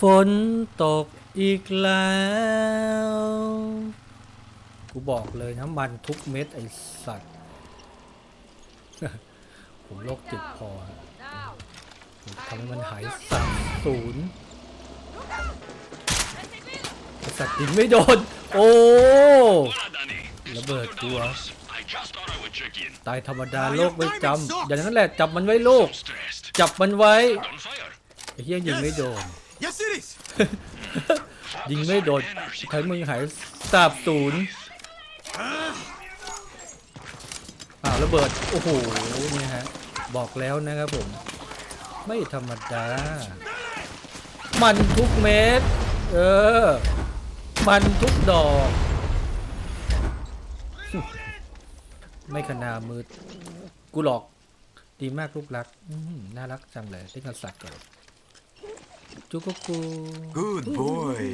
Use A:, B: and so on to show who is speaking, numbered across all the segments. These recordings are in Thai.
A: ฝนตกอีกแล้ว กูบอกเลยน้ำมันทุกเม็ดไอสัตว์ ผมโรคจิตพอผมทำให้มันหายสับศูนย์ไอสัตว์ยิงไม่โดน โอ้
B: Hola, Danny.
A: Lo veo,
B: Disculpa,
A: tú,
B: Davros. I just thought I would check in.
A: ตายธรรมดาโลกไม่จำ อย่างนั้นแหละจับมันไว้ลูกจับมันไว้ไอ้เหี้ยยิงไม่โดน ยิงไม่โดนใช้มึงหายสาบศูนย์อ้าวระเบิด โอ้โหเนี่ยฮะ บอกแล้วนะครับผม ไม่ธรรมดา มันทุกเม็ด เออ มันทุกดอก ไม่ขนามือ กูหลอก ดีมากลูกรัก น่ารักจังเลยเล่นกันสัตว์ก่อน จุกกกู
C: Good boy.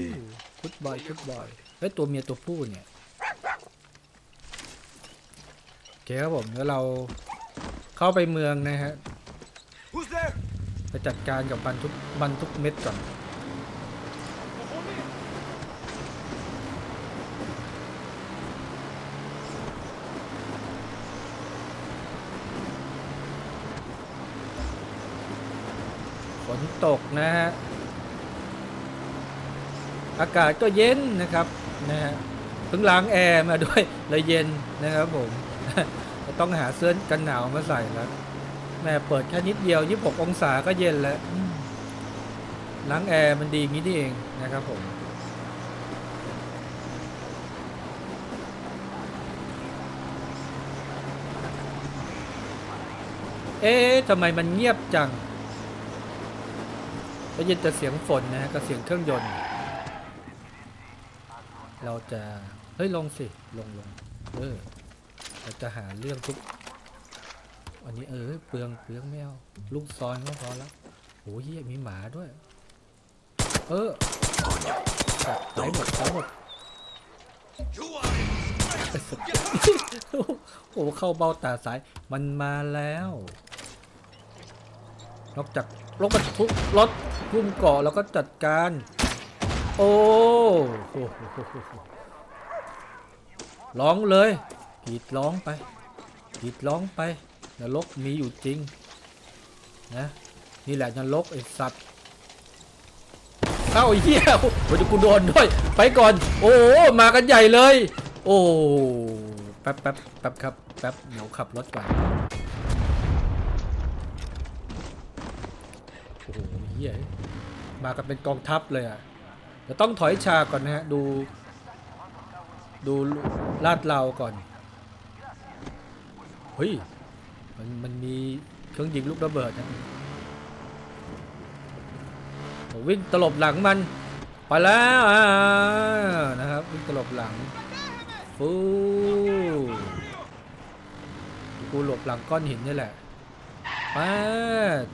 A: ฟุตบอยฟุตบอยเฮ้ยตัวเมียตัวผู้เนี่ยโอเคครับผมแล้วเราเข้าไปเมืองนะฮะ
C: Who's there?
A: ไปจัดการกับมันทุกมันทุกเม็ดก่อนฝนตกนะฮะ อากาศก็เย็นนะครับนะฮะเพิ่งล้างแอร์มาด้วยเลยเย็นนะครับผมต้องหาเสื้อกันหนาวมาใส่แล้วแม่เปิดแค่นิดเดียว 26 องศาก็เย็นแล้วล้างแอร์มันดีงี้นี่เองนะครับผมเอ๊ะทำไมมันเงียบจังได้ยินแต่เสียงฝนนะฮะกับเสียงเครื่องยนต์ เราจะ เฮ้ย ลงสิ ลงลงเออ เราจะหาเรื่องทุก อันนี้เออ เปลืองเปลืองไม่เอาลูกซอยก็พอแล้วโอ้ยเหี้ยมีหมาด้วย เออจับตายหมดตายหมดไอ้สัสโอ้โหเข้าเบ้าตาซ้าย มันมาแล้ว นอกจากรถบรรทุกรถพุ่มเกาะแล้วก็จัดการ โอ้โหร้องเลยกรีดร้องไปกรีดร้องไปนรกมีอยู่จริงนะนี่แหละนรกไอ้สัตว์เข้าเหี้ยโอ้ยกูโดนด้วย ไปก่อน โอ้โหมากันใหญ่เลย โอ้แป๊บแป๊บแป๊บครับแป๊บเดี๋ยวขับรถก่อนโอ้โหเหี้ยมากันเป็นกองทัพเลยอะ เดี๋ยวต้องถอยฉากก่อนนะฮะ ดู ดูลาดเราก่อน เฮ้ย มันมันมีเครื่องยิงลูกระเบิดนะวิ่งตลบหลังมัน ไปแล้วนะครับ วิ่งตลบหลังฟูกูหลบหลังก้อนหินนี่แหละมา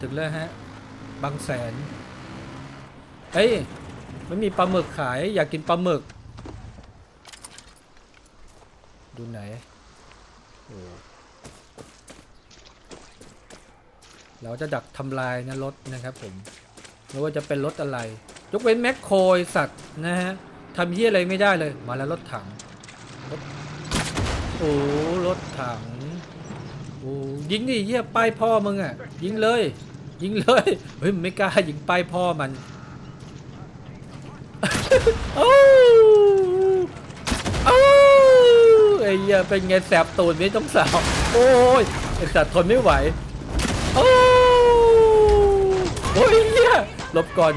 A: ถึงแล้วฮะ บางแสน เอ้ย ไม่มีปลาหมึกขายอยากกินปลาหมึก ดูไหนเราจะดักทำลายนะรถนะครับผมไม่ว่าจะเป็นรถอะไร ยกเว้นแมคโครไอ้สัตว์นะฮะทำเยี่ยอะไรไม่ได้เลย มาแล้วรถถังรถโอ้รถถังโอ้ยิงดิเยี่ยป้ายพ่อมึงอะ ยิงเลย ยิงเลย เฮ้ยไม่กล้ายิงป้ายพ่อมัน โอ้โอ้ไอ้เหี้ยเป็นไงแสบตูดไม่ต้องสาวโอ้ยไอ้สัตว์ทนไม่ไหวโอ้โอ้ยเหี้ยหลบก่อน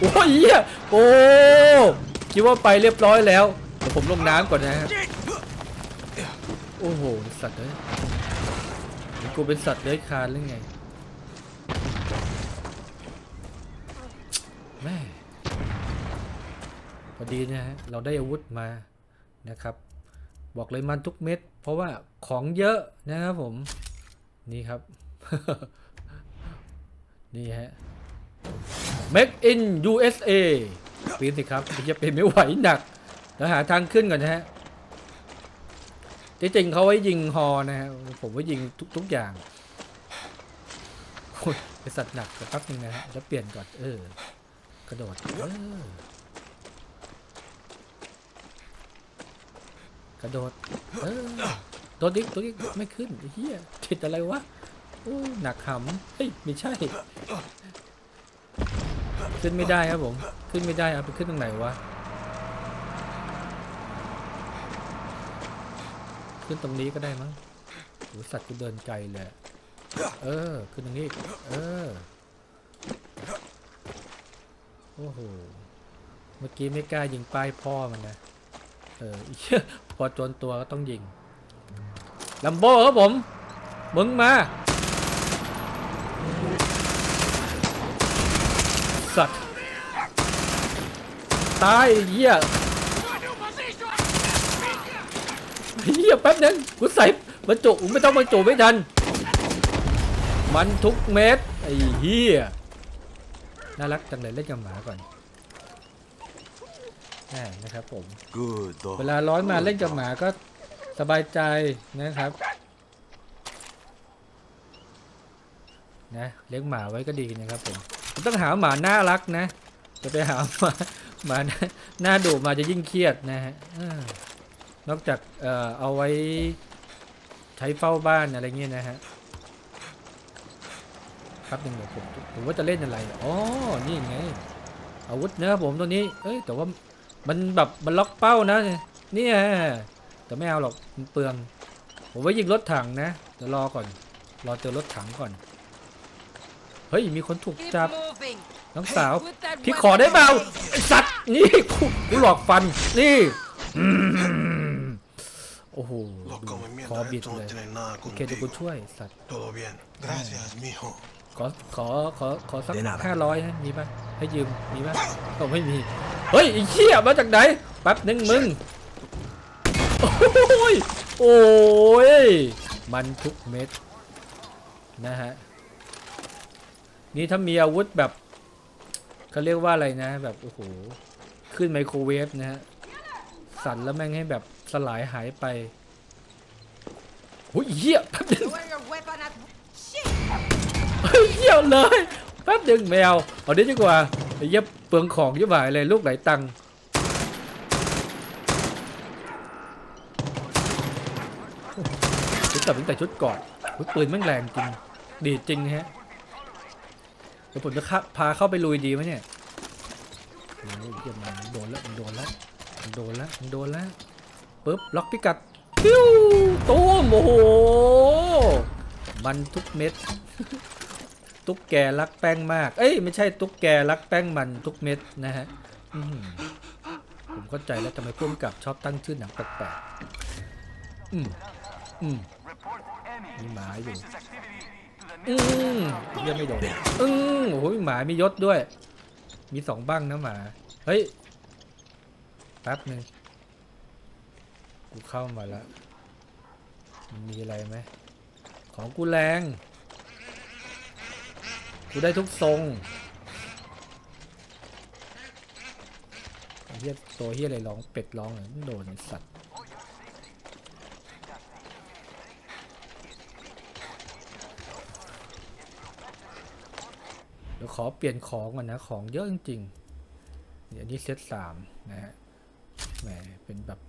A: โอ้ยเหี้ยโอ้คิดว่าไปเรียบร้อยแล้วเดี๋ยวผมลงน้ำก่อนนะครับโอ้โหสัตว์เลยกูเป็นสัตว์เลื้อยคลานหรือไง แม่พอดีนะฮะเราได้อาวุธมานะครับ บอกเลยมันทุกเม็ด เพราะว่าของเยอะนะครับผม นี่ครับ นี่ฮะ Make in USA ปีนสิครับจะเป็นไม่ไหวหนักแล้วหาทางขึ้นก่อนนะฮะที่จริงเขาไว้ยิงฮอนะฮะผมไว้ยิงทุกๆอย่างไอสัตว์หนักเดี๋ยวแป๊บนึงนะฮะแล้วเปลี่ยนก่อน เออ กระโดดเออกระโดดเออโดดดิกตัวนี้ไม่ขึ้นเฮียติดอะไรวะโอ้หนักหำเฮ้ยไม่ใช่ ขึ้นไม่ได้ครับผม ขึ้นไม่ได้เอาไปขึ้นตรงไหนวะ ขึ้นตรงนี้ก็ได้มั้งโหสัตว์กูเดินไกลเลยอะเออ ขึ้นตรงนี้ เออ โอ้โห เมื่อกี้ไม่กล้ายิงป้ายพ่อมันนะ เออพอจนตัวก็ต้องยิงลัมโบ้ครับผม มึงมา สัตว์ ตายเหี้ยเหี้ยแป๊บนึงกูใส่บรรจุไม่ต้องบรรจุไม่ทัน มันทุกเม็ดไอ้เหี้ย น่ารักจังเลยเล่นกับหมาก่อนแหม่นะครับผม
C: Good
A: เว
C: dog.
A: ลาร้อนมาเล่นกับหมาก็สบายใจนะครับ นะเลี้ยงหมาไว้ก็ดีนะครับผมผมต้องหาหมาน่ารักนะ จะไปหาหมาหมาน่าหน้าดุมาจะยิ่งเครียดนะฮะอ่านอกจากเอ่อเอาไว้ใช้เฝ้าบ้านอะไรเงี้ยนะฮะ ครับหนึ่งเดี๋ยวผมผมว่าจะเล่นอะไรอ๋อนี่ไง อาวุธนะครับผมตัวนี้ เอ้ยแต่ว่ามันแบบมันล็อกเป้านะเนี่ยแต่ไม่เอาหรอกมันเปลือง ผมว่ายิงรถถังนะเดี๋ยวรอก่อน รอเจอรถถังก่อน เฮ้ยมีคนถูกจับน้องสาวพี่ขอได้เปล่าสัตว์นี่กูหลอกฟันนี่โอ้โห
D: Loco, mi
A: คอบิดเลยโอเคเดี๋ยวกูช่วยสัตว์
D: Todo bien. Gracias, mijo.
A: ขอขอขอขอสัก
C: เดี๋ยวนะ
A: ห้าร้อยฮะมีปะให้ยืมมีปะก็ไม่มีเฮ้ยไอ้เหี้ยมาจากไหนแป๊บหนึ่งมึงโอ้ยโอ้ยมันทุกเม็ดนะฮะนี่ถ้ามีอาวุธแบบเขาเรียกว่าอะไรนะ แบบโอ้โหขึ้นไมโครเวฟนะฮะสั่นแล้วแม่งให้แบบสลายหายไปโอ้ยเหี้ยแป๊บนึง เฮ้ยเหี้ยเลยแป๊บหนึ่งแมวเอาดีดีกว่าเหี้ยเปลืองของยิ่งหายเลยลูกไหลตังค์ชุดตัดตั้งแต่ชุดก่อนปืนแม่งแรงจริงดีจริงฮะเดี๋ยวผมจะค้าพาเข้าไปลุยดีไหมเนี่ยโอ้ยเหี้ยมันโดนแล้วมันโดนแล้วมันโดนแล้วมันโดนแล้วปึ๊บล็อกพิกัดปิ้วตูมโอ้โหมันทุกเม็ด ตุ๊กแกรักแป้งมาก เอ้ยไม่ใช่ตุ๊กแกรักแป้งมันทุกเม็ดนะฮะผมเข้าใจแล้วทำไมพุ่มกับชอบตั้งชื่อหนังแปลกๆอืมอืมมีหมาอยู่อืมเยี่ยไม่โดนอืมโอ้โหหมามียศด้วย มีสองบ้างนะหมา เฮ้ย แป๊บหนึ่งกูเข้ามาแล้ว มันมีอะไรไหม ของกูแรง กูได้ทุกทรงเฮียตัวเฮียอะไรร้องเป็ดร้องเหรอโดนสัตว์เดี๋ยวขอเปลี่ยนของก่อนนะของเยอะจริงๆเดี๋ยวอันนี้เซตสามนะฮะแหมเป็นแบบ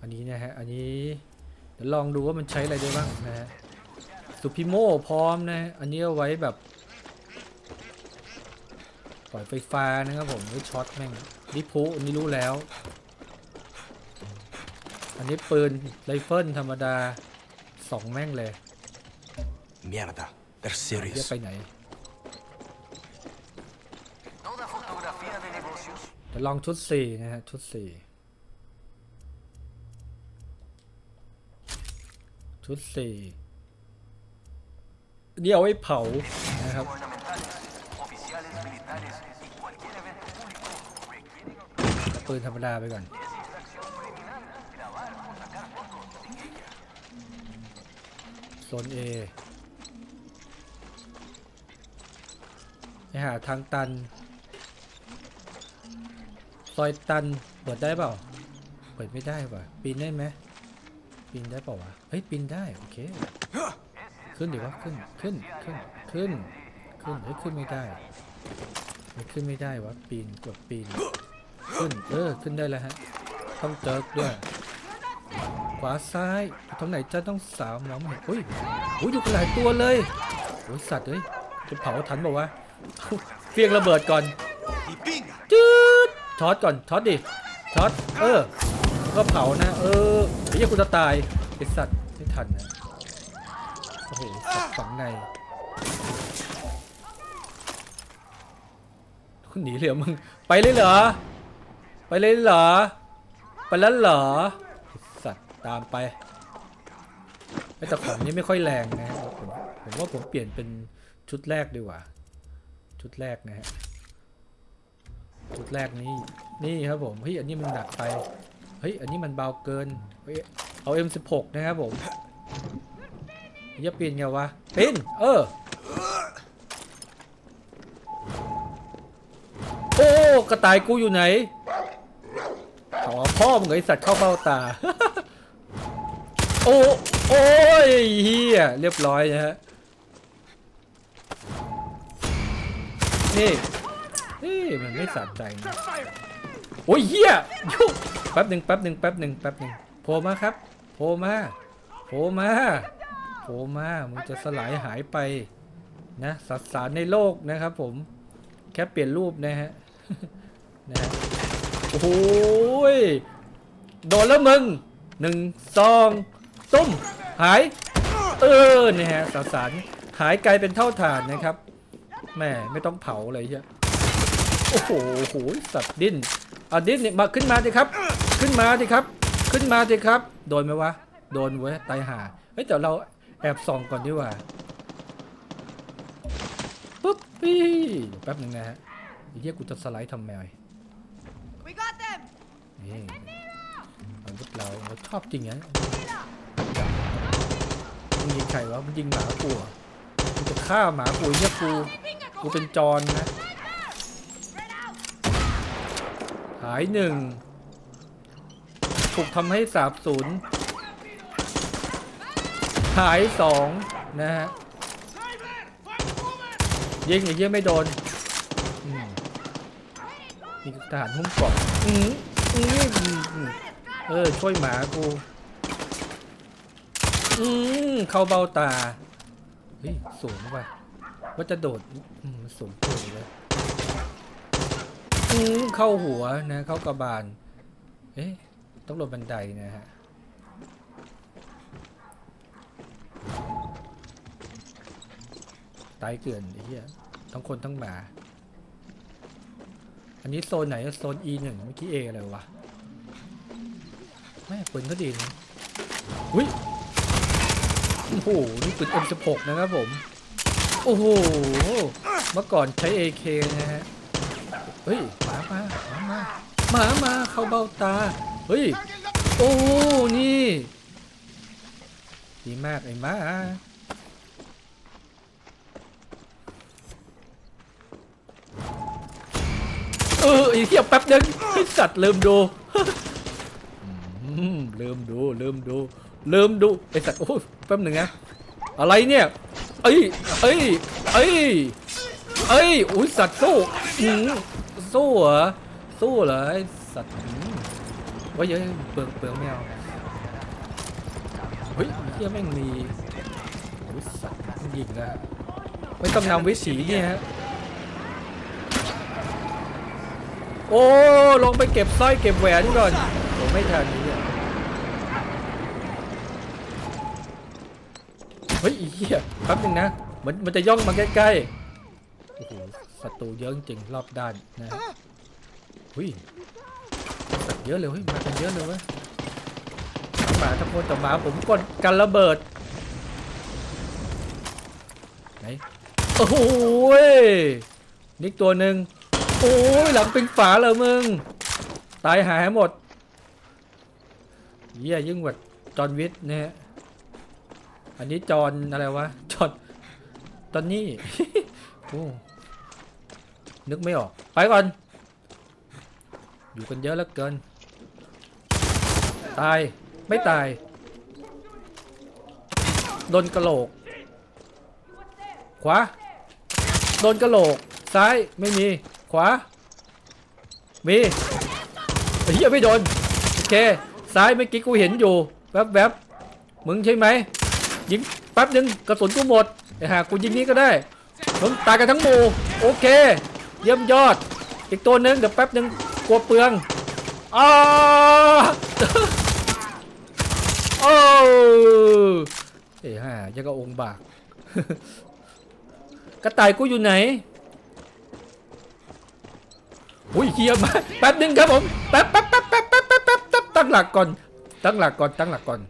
A: อันนี้นะฮะอันนี้เดี๋ยวลองดูว่ามันใช้อะไรได้บ้างนะฮะสุพิโมพร้อมนะ อันนี้เอาไว้แบบ ปล่อยไฟฟ้านะครับผมไว้ช็อตแม่งนิพุอันนี้รู้แล้ว อันนี้ปืนไรเฟิลธรรมดาสองแม่งเลย
C: Mierda. They're
A: เรีย
C: serious.
A: ไปไหนเดี๋ยวลองชุดสี่นะฮะชุดสี่ชุดสี่นี่เอาไว้เผานะครับ ปืนธรรมดาไปก่อน โซน A ไปหาทางตัน ซอยตัน เปิดได้เปล่า เปิดไม่ได้ว่ะ ปีนได้ไหม ปีนได้เปล่าวะ เฮ้ย ปีนได้ โอเค ขึ้นดิวะ ขึ้น ขึ้น ขึ้น ขึ้น ขึ้น เฮ้ย ขึ้นไม่ได้ไม่ขึ้นไม่ได้วะ ปีน กดปีน ขึ้น เออ ขึ้นได้แล้วฮะ ต้องเจิกด้วย ขวาซ้ายตรงไหนจะต้องสาวมองไม่เห็นอุ้ยอุ้ยอยู่กันหลายตัวเลยโอ้ยสัตว์เอ้ย จะเผาทันบอกว่าเฟียงระเบิดก่อนจืดช็อตก่อน ช็อตดิ ช็อต เออ ก็เผานะ เออไอ้เหี้ยกูจะตายไอสัตว์ไม่ทันนะ โอ้โหสัตว์ฝังในคุณหนีเหลือมึง ไปเลยเหรอ ไปเลยเหรอ ไปแล้วเหรอ สัตว์ตามไปแต่ของนี้ไม่ค่อยแรงนะผมผมว่าผมเปลี่ยนเป็นชุดแรกดีกว่า ชุดแรกนะฮะจุดแรกนี้ นี่ครับผม เฮ้ย อันนี้มันหนักไป เฮ้ย อันนี้มันเบาเกิน เฮ้ย เอา M16 นะครับผมอย่าปีนไงวะปีนเออ โอ้ กระต่ายกูอยู่ไหน ขอพ่อมึงไอสัตว์เข้าเบ้าตา โอ้โอ้ยเฮียเรียบร้อยนะฮะนี่เฮ้ยมันไม่สะใจนะโอ้ยเหี้ยยุแป๊บหนึ่งแป๊บหนึ่งแป๊บหนึ่งแป๊บหนึ่งโผล่มาครับโผล่มาโผล่มาโผล่มามึงจะสลายหายไปนะสัสารในโลกนะครับผมแค่เปลี่ยนรูปนะฮะนะฮะ อ้โหโดนแล้วมึงหนึ่งสองตุ้ม หาย เออเนี่ยฮะสสารหายไกลเป็นเท่าฐานนะครับแม่ไม่ต้องเผาเลยเฮียโอ้โหโหสัตว์ดิ้นอะดิ้นเนี่ยมาขึ้นมาสิครับ ขึ้นมาสิครับ ขึ้นมาสิครับ โดนไหมวะ โดนเว้ยตายห่าเฮ้ยเดี๋ยวเราแอบส่องก่อนดีกว่าปุ๊บปี้แป๊บหนึ่งนะฮะเหี้ยกูจะสไลด์ทำแมว นี่อาวุธเราเราชอบจริงนะมึงยิงใครวะมึงยิงหมากูเหรอกูจะฆ่าหมากูเนี่ยกูกูเป็นจรนะ หายหนึ่งถูกทำให้สาบสูญหายสองนะฮะยิงไอ้เหี้ยไม่โดนมนี่ทหารหุ้มเกาะอือ เออ ช่วยหมากู อืมเข้าเบ้าตา เฮ้ย สูงว่ะว่าจะโดดอืมสูงเกินเลยอืมเข้าหัวนะ เข้ากระบาล เอ๊ะ ต้องลงบันไดนะฮะตายเกลื่อนไอ้เหี้ยทั้งคนทั้งหมา อันนี้โซนไหนโซน E หนึ่งเมื่อกี้ A อะไรวะแม่ปืนก็ดีนะอุ้ยโอ้โหนี่ปืน M16 นะครับผม โอ้โห เมื่อก่อนใช้ AK นะฮะ เฮ้ยหมามาหมามาหมามาเข้าเบ้าตา เฮ้ย โอ้ นี่ ดีมากไอ้มา ออไอ้เหี้ยแป๊บนึงไอ้สัตว์ลืมดูอืมลืมดูลืมดูลืมดูไอ้สัตว์โอ้ยแป๊บหนึ่งนะอะไรเนี่ยเอ้ยเอ้ยเอ้ยเอ้ยอุ้ยสัตว์สู้อืมสู้เหรอสู้เหรอไอ้สัตว์ว่าเยอะเปลืองเปลืองไม่เฮ้ยเฮียแม่งมีโอ้ยสัตว์มันยิงนะไม่ต้องทำวิสีเนี่ยฮะ โอ้ลงไปเก็บสร้อยเก็บแหวนก่อนผมไม่ทันนี่เนี่ยเฮ้ยไอ้เหี้ยแป๊บนึงนะเหมือนมันจะย่องมาใกล้ๆโอ้โหศัตรูเยอะจริงรอบด้านนะหุ้ยตว์เยอะเลยเฮ้ยมากันเยอะเลยเว้ยหมาทั้งคนต่หมาผมกดกันระเบิดไหนโอ้โหยนิกตัวหนึ่ง อ้ยหลังเป็นฝาเลยมึง ตายหายหมดเยี่ยยิ่งกว่าจอนวิทย์นะฮะอันนี้จอนอะไรวะจอนตอนนี้โอ้นึกไม่ออก ไปก่อน อยู่กันเยอะแล้วเกิน ตาย ไม่ตาย โดนกระโหลก ขวา โดนกระโหลก ซ้าย ไม่มี วามีอ้เหี้ยไม่โดนโอเคซ้ายเมื่อกี้กูเห็นอยู่แวบแวบๆมึงใช่ไหมยิงแป๊บนึงกระสุนกูหมดไอ้ห่ากูยิงนี้ก็ได้มึงตายกันทั้งหมู่โอเค เยี่ยมยอด อีกตัวหนึงเดี๋ยวแป๊บนึงกลัวเปลืองอ้าโอ้เอ้ห่ายังก็องค์บากกระต่ายกูอยู่ไหน อุ้ยเฮียมาแป๊บนึงครับผมแป๊บแป๊บแป๊บแป๊บแป๊บแป๊บแป๊บตั้งหลักก่อนตั้งหลักก่อนตั้งหลักก่อน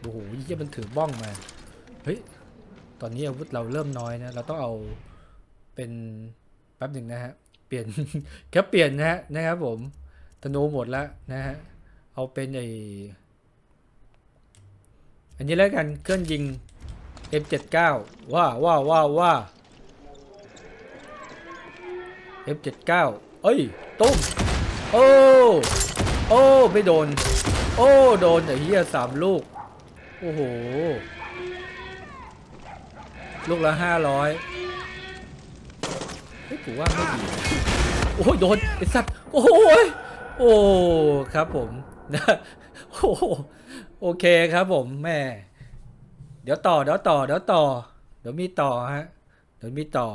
A: โอ้โหเฮียมันถือบ้องมาเฮ้ยตอนนี้อาวุธเราเริ่มน้อยนะเราต้องเอาเป็นแป๊บหนึ่งนะฮะเปลี่ยนแค่เปลี่ยนนะฮะนะครับผมธนูหมดแล้วนะฮะเอาเป็นไออันนี้แล้วกันเครื่องยิง M79 ว้าว้าว้าว้า F79 เอ้ยตุ้มโอ้โอ้ไม่โดน โอ้โดนไอ้เหี้ยสามลูก โอ้โห ลูกละห้าร้อยเฮ้ยกูว่าไม่ดีโอ้ยโดนไอ้สัตว์โอ้ยโอ้ครับผมนะโอ้โอเคครับผมแม่เดี๋ยวต่อเดี๋ยวต่อเดี๋ยวต่อเดี๋ยวมีต่อฮะเดี๋ยวมีต่อ